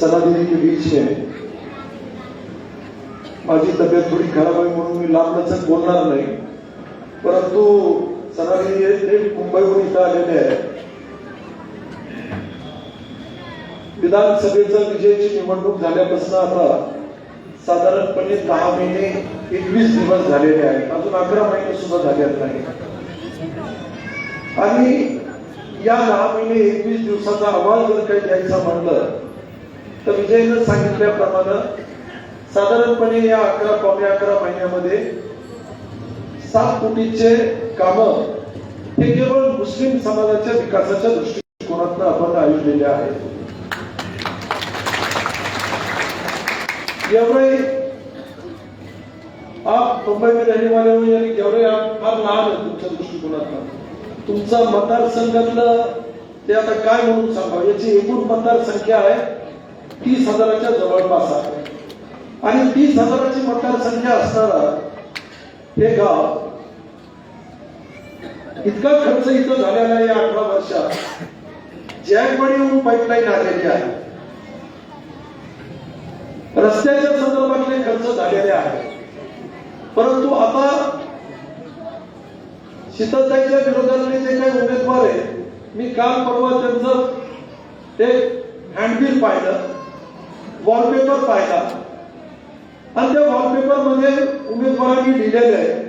सनादिनी के beach में माझी तब्येत थोडी खराब आहे म्हणून मी लांबलचक बोलणार नाही. परंतु सनादिनी मुंबईहून इथं आलेले आहे. विधानसभेचा विजयाची निवडणूक झाल्यापासून आता साधारणपणे दहा महिने एकवीस दिवस झालेले आहेत. अजून अकरा महिने सुद्धा झाले नाही. आणि या दहा महिने एकवीस दिवसाचा अहवाल जर काही द्यायचा म्हणलं तर विजयनं सांगितल्याप्रमाणे साधारणपणे या अकरा पावणे अकरा महिन्यामध्ये सात कोटीचे काम हे केवळ मुस्लिम समाजाच्या विकासाच्या दृष्टिकोनातून आपण आयोजलेले आहे एवढे आप मुंबई में रहने वाले हो यानी एवढे आप फार लहान आहे तुमच्या दृष्टिकोनातून. तुमचा मतदारसंघातलं ते आता काय म्हणून सांगा याची एकूण मतदारसंख्या आहे तीस हजाराच्या जवळपास आहे. आणि तीस हजाराची मतदारसंख्या असणारा हे गाव इतका खर्च इथं झालेला आहे या अठरा वर्षात. जॅकवाडीहून पाईपलाईन आलेली आहे. रस्त्याच्या संदर्भातले खर्च झालेले आहे परंतु आता शीतलताईच्या विरोधातले जे काही उमेदवार आहेत मी काल परवा त्यांचं ते हँडबिल पाहिलं. वॉलपेपर पाहिला. आणि त्या वॉलपेपरमध्ये उमेदवारांनी लिहिलेलं आहे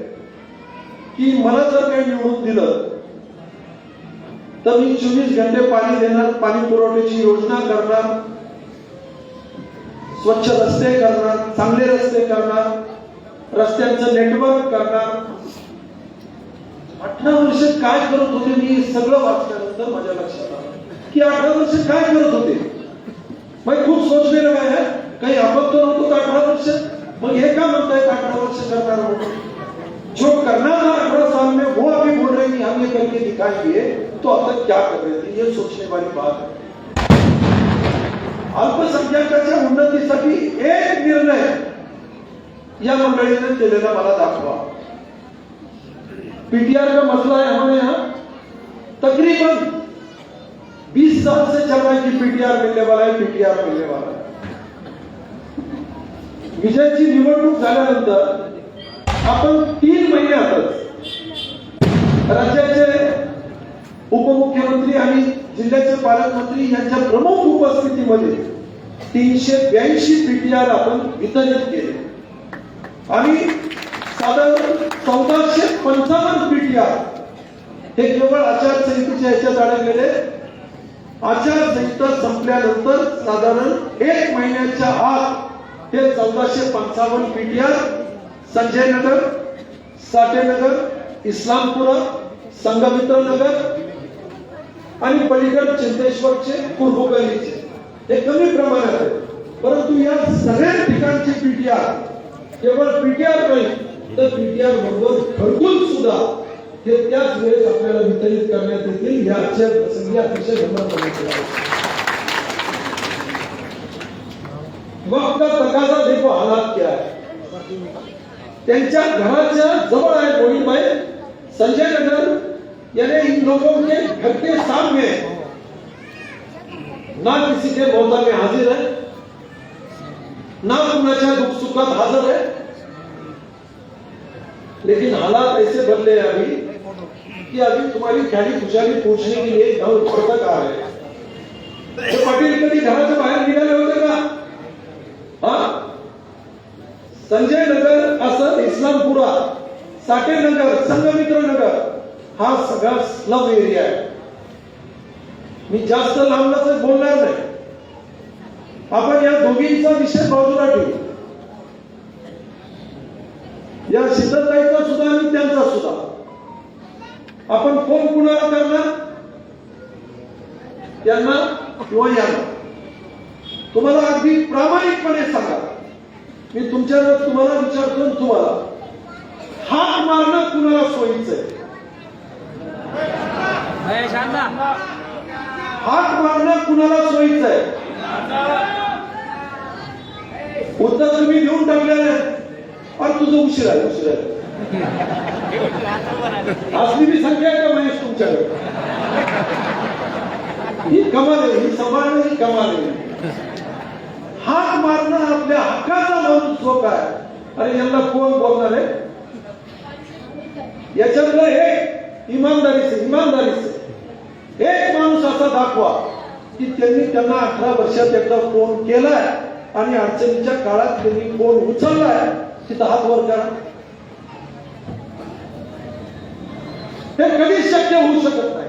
की मला जर काही निवडून दिलं तर मी चोवीस घंटे पाणी देणार पाणी पुरवठ्याची योजना करणार स्वच्छ रस्ते करणार चांगले रस्ते करणार रस्त्यांचं नेटवर्क करणार. अठरा वर्ष काय करत होते मी सगळं वाचल्यानंतर माझ्या लक्षात आलं. की अठरा वर्ष काय करत होते? मग खूप सोचने लगा है। काही आपण तो नव्हतो का अठरा वर्ष मग हे का म्हणतायत अठरा वर्ष करणार म्हणून जो करना था अठारह साल में, वो अभी बोल रहे हैं कि हम ये करके दिखाएँगे तो अब तक क्या कर रहे थे? ये सोचने वाली बात है। अल्पसंख्याकाच्या उन्नतीसाठी एक निर्णय, या मंडळीने केलेला मला दाखवा। पीटीआर का मसला है हमारे यहाँ। तकरीबन बीस साल से चल रहा है कि पीटीआर मिलने वाला है पीटीआर मिलने वाला है विजयची निवडणूक झाल्यानंतर आपण तीन महिन्यातच राज्याचे उपमुख्यमंत्री आणि जिल्ह्याचे पालकमंत्री यांच्या प्रमुख उपस्थितीमध्ये तीनशे ब्याऐंशी पीटीआर आपण वितरित केले. आणि साधारण चौदाशे पंचावन्न पीटीआर हे केवळ आचारसंहितेच्या ह्याच्यात अडकलेले आचारसंहिता संपल्यानंतर साधारण एक महिन्याच्या आत हे चौदाशे पंचावन्न पीटीआर संजय नगर साठेनगर इस्लामपुरा संगमित्र नगर आणि पलीकड चिंतेश्वरचे कुर्बू हे कमी प्रमाणात आहे परंतु या सगळ्या ठिकाणचे पीटीआर केवळ पीटीआर नाही तर पीटीआर बरोबर घरकुल सुद्धा हे त्याच वेळेस आपल्याला वितरित करण्यात येतील या आजच्या प्रसंगी अतिशय गंमत वक्त का तकाजा देखो हालात क्या है। त्यांच्या घराच्या जवळ आहे गोविंदभाई संजय नगर, यानी इन लोगों के घर के सामने ना किसी के मौता में हाजिर है। ना कुणाच्या दुख सुखात हाजिर है। लेकिन हालात ऐसे बदले अभी। कि अभी तुम्हारी ख्याली खुशाली पूछने के लिए गांव घर तक आ रहे हैं। ते कधी घराच्या बाहेर निघाले होते का हा संजय नगर असं इस्लामपुरा साठे नगर संगमित्र नगर हा सगळा स्लम एरिया आहे. मी जास्त लांबलाच बोलणार नाही. आपण या दोघींचा विषय बाजूला ठेवू. या शीतलताईचा सुद्धा आणि त्यांचा सुद्धा. आपण फोन कुणाला करणार? त्यांना किंवा यांना. तुम्हाला अगदी प्रामाणिकपणे सांगा. मी तुमच्या तुम्हाला विचारतो तुम्हाला हात मारणं कुणाला सोयीचं आहे? हात मारणं कुणाला सोयीचं आहे? उत्तर तुम्ही देऊन टाकलेलं आहे. आणि तुझं उशीर आहे उशीर आहे. असली मी संख्या आहे का महेश तुमच्याकडे? ही कमाल आहे ही सांभाळणं ही कमाल आहे. अस्तित्व काय अरे यांना कोण बोलणार आहे? याच्यातलं एक इमानदारीचे इमानदारीच एक माणूस असा दाखवा की त्यांनी त्यांना अठरा वर्षात एकदा फोन केलाय आणि अडचणीच्या काळात त्यांनी फोन उचललाय. तिथं हात वर करा. हे कधीच शक्य होऊ शकत नाही.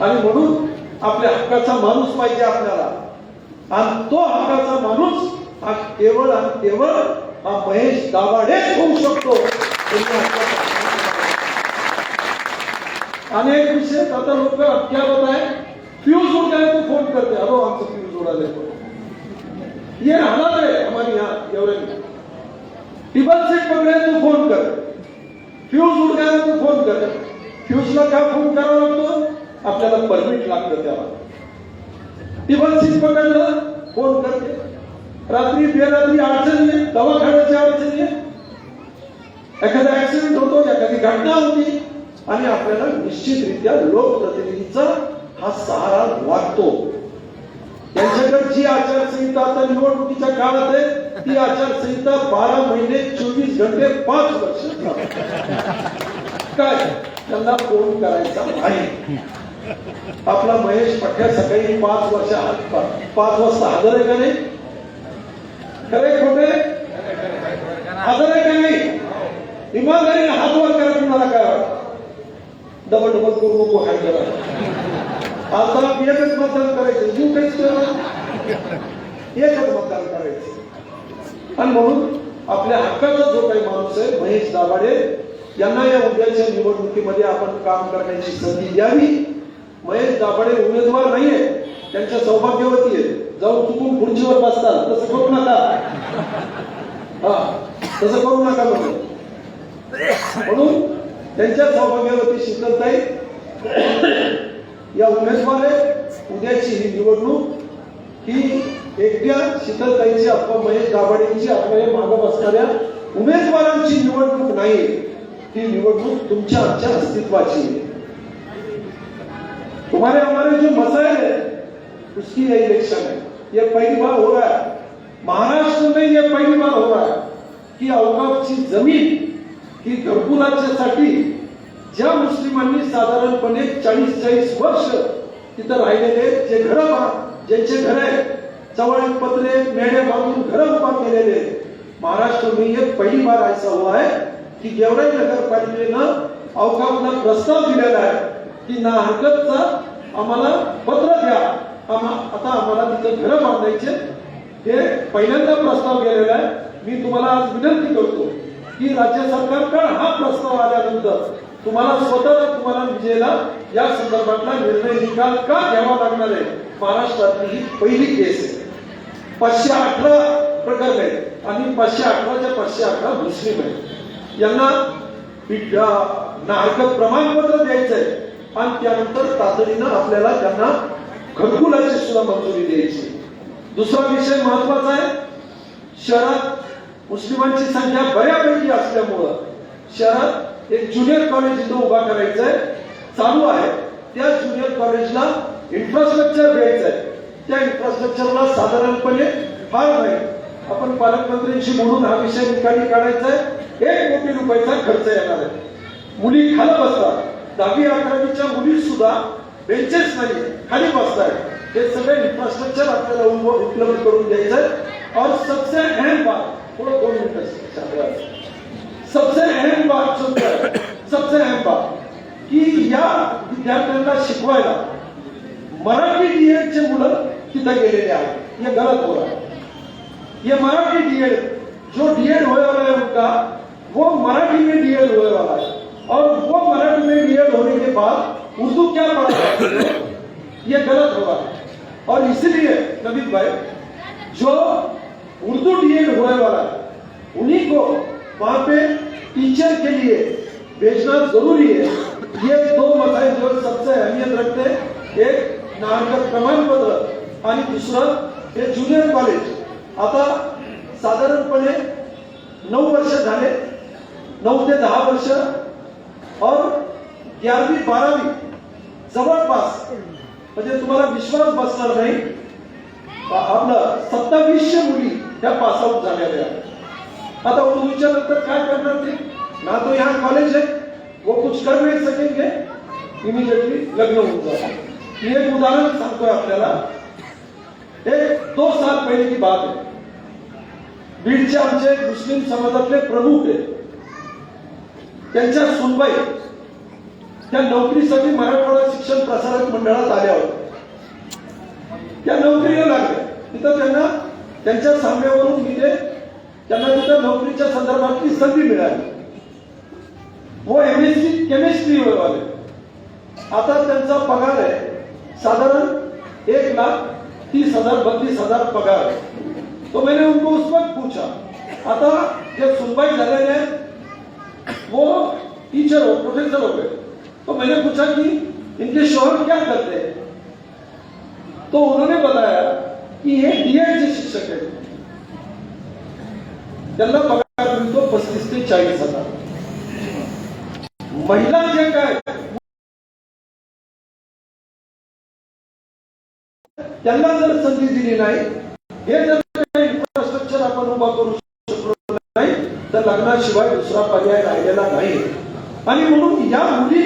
आणि म्हणून आपल्या हक्काचा माणूस पाहिजे आपल्याला. आणि तो हक्काचा माणूस हा केवळ आणि केवळ हा महेश दाभाडेच होऊ शकतो. आणि एक विषय आता लोक क्या बताए फ्यूज उड़ गए तो फोन करते. अरो आमचं फ्यूज उड़ा देखो ये हालत है हमारी यहाँ एवढे टिबल सीट पकड़े तो फोन कर. फ्यूज उड तू तो फोन कर. फ्यूजला का फोन करावा लागतो आपल्याला परमिट लागतं त्याला. टिबल सीट पकडलं फोन करते. रात्री बेरात्री अडचणी आहे दवाखान्याची अडचणी आहे एखादा ऍक्सिडेंट होतो एखादी घटना होती आणि आपल्याला निश्चितरित्या लोकप्रतिनिधीचा हा सहारा वाटतो. त्यांच्याकडे जी आचारसंहिता आता निवडणुकीच्या काळात आहे ती आचारसंहिता बारा महिने चोवीस घंटे पाच वर्ष काय? त्यांना फोन करायचा आहे. आपला महेश पठ्या सकाळी पाच वर्ष पाच वाजता हजर आहे का नाही? खरे खोटे? हजर आहे का नाही? इमानदारीने हात वर करा तुम्हाला काय डबल डबल करू नको हाय करा. आता एकच मतदान करायचं जीव काहीच करा. एकच मतदान करायचं. आणि म्हणून आपल्या हक्काचा जो काही माणूस आहे महेश दाभाडे यांना या उद्याच्या निवडणुकीमध्ये आपण काम करण्याची संधी द्यावी. महेश दाभाडे उमेदवार नाहीये त्यांच्या सौभाग्यवती आहे जाऊन चुकून खुर्चीवर बसतात. तसं करू नका. हा तसं करू नका म्हणून. म्हणून त्यांच्या सौभाग्यवती शीतलताई या उमेदवार आहेत. उद्याची ही निवडणूक ही एकट्या शीतलताईची अथवा महेश दाभाडेंची अथवा या मागं बसणाऱ्या उमेदवारांची निवडणूक नाही. ती निवडणूक तुमच्या आमच्या अस्तित्वाची तुम्हारे हमारे जो मसाइल है उसकी ये इलेक्शन है. ये पहली बार हो रहा है. महाराष्ट्र में ये पहली बार हो रहा है की अवकाशची जमीन ही घरकुलाच्यासाठी ज्या मुस्लिमांनी साधारणपणे चाळीस चाळीस वर्ष तिथं राहिलेले जे घर ज्यांचे घर आहे चवळ पत्रे मेढे बांधून घर उभा केलेले महाराष्ट्र में ये पहली बार ऐसा हुआ है. की गेवराई नगरपालिकेनं पालिकेनं प्रस्ताव दिलेला आहे की ना हरकतचा आम्हाला पत्र द्या. आम्हा आता आम्हाला तिथं घर बांधायचे. हे पहिल्यांदा प्रस्ताव गेलेला आहे. मी तुम्हाला आज विनंती करतो की राज्य सरकारकडे हा प्रस्ताव आल्यानंतर तुम्हाला स्वतःला तुम्हाला विजयला या संदर्भातला निर्णय निकाल का घ्यावा लागणार आहे? महाराष्ट्रातली ही पहिली केस आहे. पाचशे अठरा प्रकरण आहे आणि पाचशे अठराच्या पाचशे अठरा मुस्लिम आहे यांना हरकत प्रमाणपत्र द्यायचं आहे आणि त्यानंतर तातडीनं आपल्याला त्यांना घरकुलाची सुद्धा मंजुरी द्यायची. दुसरा विषय महत्त्वाचा आहे. शहरात मुस्लिमांची संख्या बऱ्यापैकी असल्यामुळं शहरात एक ज्युनियर कॉलेज इथं उभा करायचं आहे चालू आहे. त्या ज्युनियर कॉलेजला इन्फ्रास्ट्रक्चर द्यायचं आहे त्या इन्फ्रास्ट्रक्चरला साधारणपणे फार नाही. आपण पालकमंत्र्यांशी बोलून हा विषय निकाली काढायचा आहे एक कोटी रुपयाचा खर्च येणार आहे. मुली खाली बसतात. दहावी अकरावीच्या मुली सुद्धा बेंचेस नाही खाली बसतायत. हे सगळे इन्फ्रास्ट्रक्चर आपल्याला उपलब्ध करून द्यायचं और सबसे अहम बात थोडं दोन मिनट सबसे अहम बात सुद्धा सबसे अहम बात की या विद्यार्थ्यांना शिकवायला मराठी डीएडचे मुलं तिथं गेलेले आहेत. हे गलत बोला. हे मराठी डीएड जो डीएड होने वाला है उनका वो मराठी में डीएड होने वाला है और वो मराठी में डीएड होने के बाद उर्दू क्या पढ़ा ये गलत होगा। और इसलिए नबीद भाई जो उर्दू डीएड होने वाला उन्हीं को वहां पे टीचर के लिए भेजना जरूरी है। ये दो मसाइल जो सबसे अहमियत रखते हैं एक नागरिक प्रमाण पत्र आणि दुसरं हे ज्युनियर कॉलेज आता साधारणपणे नऊ वर्ष झाले नऊ ते दहा वर्ष और ग्यारवी बारावी जवळपास. म्हणजे तुम्हाला विश्वास बसणार नाही. आपलं सत्तावीसशे मुली ह्या पास आउट झालेल्या आता उन्नीसच्या नंतर काय करणार ते? ना तो यहाँ कॉलेज है वो कुछ कर नहीं सकेंगे इमिजिएटली लग्न होऊन जातं. मी एक उदाहरण सांगतोय आपल्याला. हे दो साल पहिले की बात आहे. बीडचे आमचे मुस्लिम समाजातले प्रमुख आहेत. त्यांच्या सुनबाई त्या नोकरीसाठी मराठवाडा शिक्षण प्रसारक मंडळात आल्या होत्या. त्या नोकरीला लागल्या. तिथं त्यांना त्यांच्या सामन्यावरून मी ते त्यांना तिथं नोकरीच्या संदर्भातली संधी मिळाली. व एम एस सी केमिस्ट्री आले. आता त्यांचा पगार आहे साधारण एक लाख तीस हजार बत्तीस हजार पगार है तो मैंने उनको उस वक्त पूछा. आता जे सुनवाई झालेले वो टीचर हो प्रोफेसर हो गए. तो मैंने पूछा कि इनके शोहर क्या करते हैं? तो उन्होंने बताया कि ये डीएड शिक्षक है। त्यांना पगार मिळतो पस्तीस ते चाळीस हज़ार महिला जे काय त्यांना जर संधी दिली नाही। हे जर इन्फ्रास्ट्रक्चर आपण उभा करू शकलो नाही, तर लग्नाशिवाय दुसरा पर्याय राहिलेला नाही. आणि म्हणून या मुली